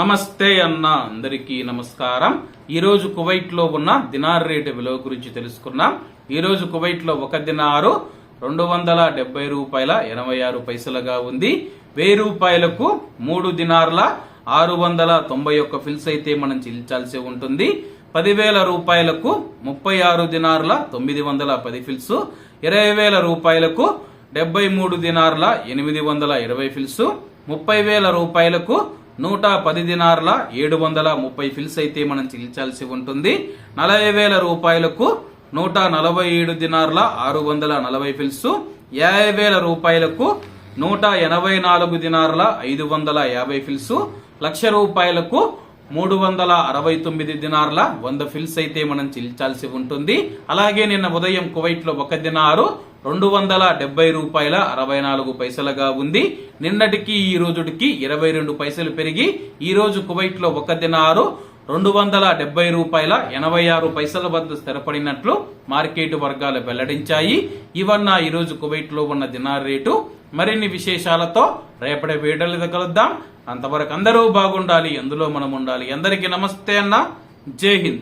నమస్తే అన్న అందరికీ నమస్కారం. ఈరోజు కువైట్లో ఉన్న దినార్ రేటు విలువ గురించి తెలుసుకున్నాం ఈరోజు కువైట్లో ఒక దినారు రెండు వందల డెబ్బై రూపాయల ఎనభై ఆరు పైసలుగా ఉంది. వెయ్యి రూపాయలకు మూడు దినార్ల ఆరు వందల తొంభై ఒక్క ఫిల్స్ అయితే మనం చెల్లించాల్సి ఉంటుంది. పదివేల రూపాయలకు ముప్పై ఆరు దినార్ల తొమ్మిది వందల పది ఫిల్స్. ఇరవై వేల రూపాయలకు డెబ్బై మూడు దినార్ల ఎనిమిది వందల ఇరవై ఫిల్స్. ముప్పై వేల రూపాయలకు నూట పది దినార్ల ఏడు వందల ముప్పై ఫిల్స్ అయితే మనం చెల్లించాల్సి ఉంటుంది. నలభై వేల రూపాయలకు నూట నలభై ఏడు దినార్ల ఆరు వందల నలభై ఫిల్స్. యాభై వేల రూపాయలకు నూట ఎనభై నాలుగు దినార్ల ఐదు వందల యాభై ఫిల్స్. లక్ష రూపాయలకు మూడు వందల అరవై తొమ్మిది దినార్ల వంద ఫిల్స్ అయితే మనం చెల్లించాల్సి ఉంటుంది. అలాగే నిన్న ఉదయం కువైట్లో ఒక దినారు రెండు వందల డెబ్బై రూపాయల అరవై నాలుగు పైసలుగా ఉంది. నిన్నటికి ఈ రోజుటికి ఇరవై రెండు పైసలు పెరిగి ఈ రోజు కువైట్లో ఒక దినారు రెండు వందల డెబ్బై రూపాయల ఎనభై ఆరు పైసల వద్ద స్థిరపడినట్లు మార్కెట్ వర్గాలు వెల్లడించాయి. ఇవన్న ఈ రోజు కువైట్లో ఉన్న దినార్ రేటు. మరిన్ని విశేషాలతో రేపటి వీడియోలు కలుద్దాం. అంతవరకు అందరూ బాగుండాలి. అందులో మనం ఉండాలి. అందరికీ నమస్తే అన్న. జై హింద్.